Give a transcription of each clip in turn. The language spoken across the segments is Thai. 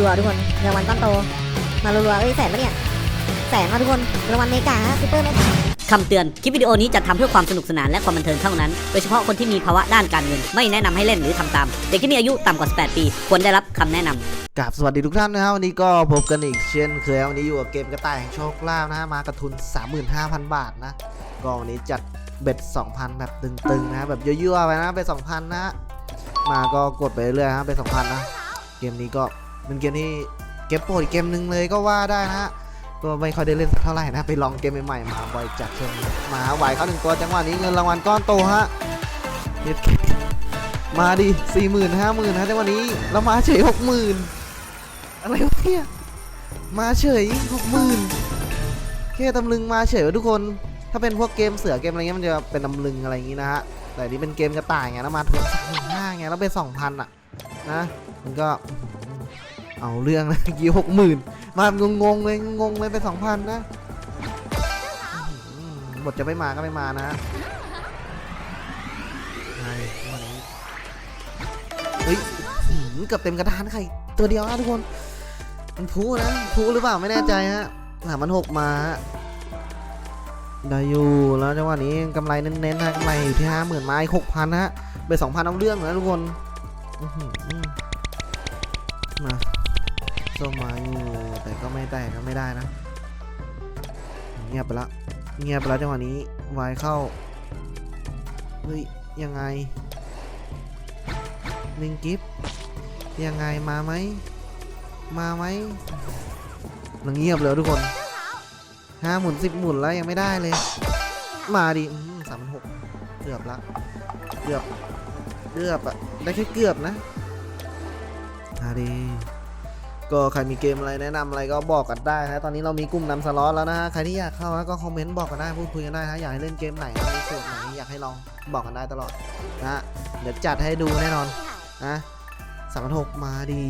รัวๆทุกคนรางวัลก้อนโต มารัวๆเอ้ยแสนปะเนี่ยแสนมาทุกคนรางวัลเมกาฮะซูเปอร์เมกาคำเตือน คลิปวิดีโอนี้จัดทำเพื่อความสนุกสนานและความบันเทิงเท่านั้น โดยเฉพาะคนที่มีภาวะด้านการเงิน ไม่แนะนำให้เล่นหรือทำตาม เด็กที่มีอายุต่ำกว่า 18 ปี ควรได้รับคำแนะนำกับสวัสดีทุกท่านนะครับวันนี้ก็พบกันอีกเช่นเคยวันนี้อยู่กับเกมกระต่ายแห่งโชคลาภนะฮะมากระทุน 35,000 บาทนะ ก็วันนี้จัดเบ็ด 2,000 แบบตึงๆนะแบบยั่วๆไปนะไป2,000นะฮะมาก็กดไปเรื่อยๆนะไป2,000 นะ เกมนี้ก็ เป็นเกมที่เก็บโปรดอีกเกมหนึ่งเลยก็ว่าได้นะฮะก็ไม่ค่อยได้เล่นสักเท่าไหร่นะไปลองเกมใหม่ๆมาบ่อยจัดช่วงนี้มาไหวเขาหนึ่งตัวจังหวะนี้เงินรางวัลก้อนโตฮะเย็ดมาดิสี่หมื่นห้าหมื่นฮะจังหวะนี้แล้วมาเฉยหกหมื่นอะไรวะเนี่ยมาเฉยหกหมื่นแค่ตำลึงมาเฉยทุกคน ถ้าเป็นพวกเกมเสือเกมอะไรเงี้ยมันจะเป็นตำลึงอะไรอย่างงี้นะฮะแต่นี่เป็นเกมกระต่ายไงแล้วมาถึงสามหมื่นห้าไงแล้วไปสองพันอะนะมันก็ เอาเรื่องนะกี่หกหมื่นมางงๆเลยงงเลยไปสองพันนะบทจะไม่มาก็ไม่มานะเฮ้ยเกือบเต็มกระดานไข่ตัวเดียวนะทุกคน มันพูนะพูหรือเปล่าไม่แน่ใจฮะหามันหกมาฮะได้อยู่แล้วจังหวะนี้กำไรเน้นๆนะกำไรอยู่ที่ห้าหมื่นไม้หกพันฮะไปสองพันเอาเรื่องนะทุกคนมา ส้มมาอยู่แต่ก็ไม่แตกก็ไม่ได้นะ เงียบไปละ เงียบไปล้วจังหวะนี้วายเข้า เฮ้ย ยังไงหนึ่งกิฟ์ยังไงมาไหม มาไหมมันเงียบเลยทุกคนห้าหมุนสิบหมุนแล้วยังไม่ได้เลย มาดิสามพันหกเกือบละ เกือบ เกือบอะได้แค่เกือบนะมาดิ ก็ใครมีเกมอะไรแนะนำอะไรก็บอกกันได้นะตอนนี้เรามีกลุ่มนำสล็อตแล้วนะฮะใครที่อยากเข้านะก็คอมเมนต์บอกกันได้พูดคุยกันได้นะอยากให้เล่นเกมไหนมีสูตรไหนอยากให้ลองบอกกันได้ตลอดนะเดี๋ยวจัดให้ดูแน่นอนนะสามพันหกมาดี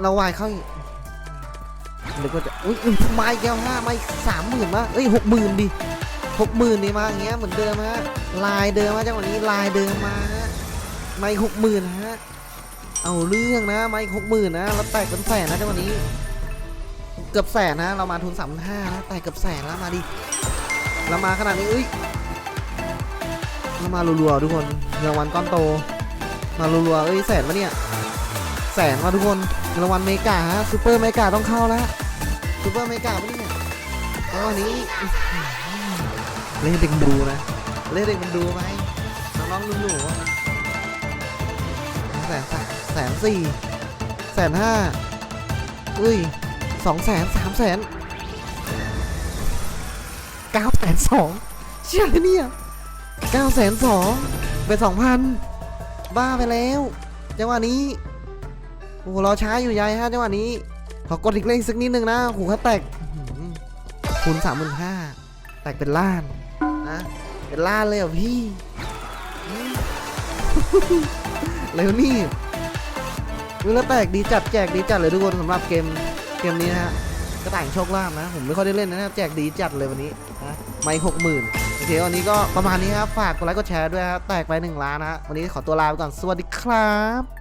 เราวายเข้าอีกเดี๋ยวก็จะอุ้ยมาอีกแล้วห้ามาอีกสามหมื่นมาเอ้ยหกหมื่นดิหกหมื่นนี่มาอย่างเงี้ยเหมือนเดิมฮะลายเดิมมาจังหวะนี้ลายเดิมมาฮะมาอีกหกหมื่นฮะ เอาเรื่องนะมาอีกหกหมื่นนะแล้วแตกเป็นแสนนะจังหวะนี้ เกือบแสนนะ เรามาทุนสามห้านะแตกเกือบแสนแล้วมาดิเรามาขนาดนี้เอ้ยแล้วมารัวๆทุกคนรางวัลก้อนโต มารัวๆเอ้ยแสนวะเนี่ยแสนมาทุกคนรางวัลเมกาฮะซูเปอร์เมกาต้องเข้าแล้วซูเปอร์เมกาปะเนี่ยแล้ววันนี้เล่นเด็กมันดูนะเล่นเด็กมันดูไหมน้องๆหนูๆแสนสาม แสนสี่แสนห้าอุ้ยสองแสนสามแสนเก้าแสนสองเชื่อเลยเนี่ยเก้าแสนสองไปสองพันบ้าไปแล้วจังหวะนี้โอ้โหรอช้าอยู่ยายฮะจังหวะนี้ขอกดอีกเลขสักนิดนึงนะหูเขาแตกคูณสามหมื่นห้าแตกเป็นล้านนะเป็นล้านเลยเหรอพี่อืมเร็วนี่ ดูแล้วแตกดีจัดแจกดีจัดเลยทุกคนสำหรับเกมเกมนี้นะฮะกระต่ายโชคลาภนะ ผมไม่ค่อยได้เล่นนะแจกดีจัดเลยวันนี้นะไม่หกหมื่นโอเควันนี้ก็ประมาณนี้ครับฝากกดไลค์กดแชร์ด้วยครับแตกไป1ล้านนะฮะวันนี้ขอตัวลาไปก่อนสวัสดีครับ